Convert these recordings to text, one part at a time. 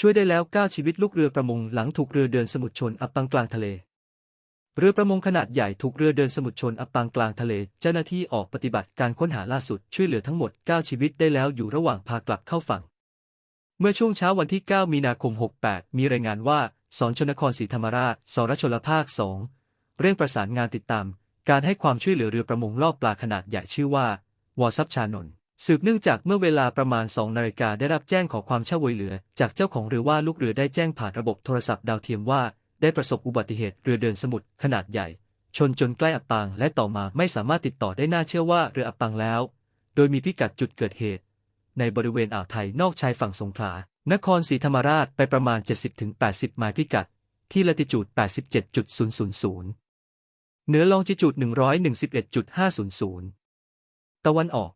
ช่วยได้แล้ว 9 ชีวิตลูกเรือประมงหลังถูกเรือเดินสมุทรชนอับปังกลางทะเล เรือประมงขนาดใหญ่ถูกเรือเดินสมุทรชนอับปางกลางทะเล เจ้าหน้าที่ออกปฏิบัติการค้นหาล่าสุดช่วยเหลือทั้งหมด 9 ชีวิตได้แล้วอยู่ระหว่างพากลับเข้าฝั่ง เมื่อช่วงเช้าวันที่ 9 มีนาคม 68 มีรายงานว่าสอนชนครศรีธรรมราชสรชลภาค 2 เร่งประสานงานติดตาม การให้ความช่วยเหลือเรือประมงลอบปลาขนาดใหญ่ชื่อว่า วอซับชานนท์ สืบเนื่องจากเมื่อเวลาประมาณ 2 นาฬิกาได้รับแจ้งขอความช่วยเหลือ จากเจ้าของเรือว่าลูกเรือได้แจ้งผ่านระบบโทรศัพท์ดาวเทียมว่า ได้ประสบอุบัติเหตุเรือเดินสมุทรขนาดใหญ่ ชนจนใกล้อับปางและต่อมาไม่สามารถติดต่อได้น่าเชื่อว่าเรืออับปางแล้ว โดยมีพิกัดจุดเกิดเหตุ ในบริเวณอ่าวไทยนอกชายฝั่งสงขลานครศรีธรรมราชไปประมาณ 70-80 ไมล์พิกัด ที่ละติจูด 87.000 เหนือลองจิจูด 111.500 ตะวันออก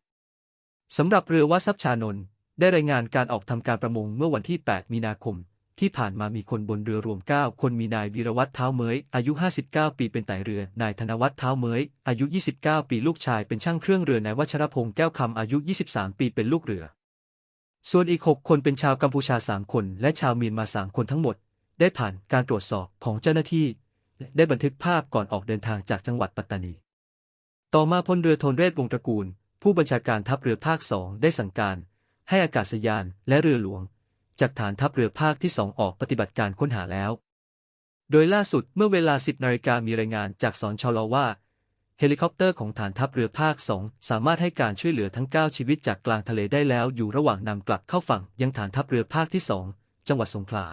สำหรับเรือวัดซับชานนท์ได้รายงานการออกทำการประมงเมื่อวันที่ 8 มีนาคม ที่ผ่านมามีคนบนเรือรวม 9 คนมีนายวีรวัตรเท้าเมยอายุ 59 ปีเป็นไต่เรือ นายธนวัฒน์เท้าเมยอายุ 29 ปีลูกชายเป็นช่างเครื่องเรือนายวัชรพงษ์แก้วคำอายุ 23 ปีเป็นลูกเรือ ส่วนอีก 6 คนเป็นชาวกัมพูชา 3 คน และชาวเมียนมา 3 คนทั้งหมด ได้ผ่านการตรวจสอบของเจ้าหน้าที่ ได้บันทึกภาพก่อนออกเดินทางจากจังหวัดปัตตานี ต่อมาพลเรือโทนเรศวงศ์ตระกูล ผู้บัญชาการทัพเรือภาคสองได้สั่งการ ให้อากาศยานและเรือหลวง จากฐานทัพเรือภาคที่สองออกปฏิบัติการค้นหาแล้ว โดยล่าสุดเมื่อเวลา 10นาฬิกามีรายงานจากสอนชลว่า เฮลิคอปเตอร์ของฐานทัพเรือภาคสองสามารถให้การช่วยเหลือทั้ง 9 ชีวิตจากกลางทะเลได้แล้วอยู่ระหว่างนำกลับเข้าฝั่งยังฐานทัพเรือภาคที่สองจังหวัดสงขลา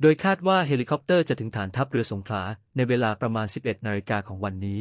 โดยคาดว่าเฮลิคอปเตอร์จะถึงฐานทัพเรือสงขลาในเวลาประมาณ 11 นาฬิกาของวันนี้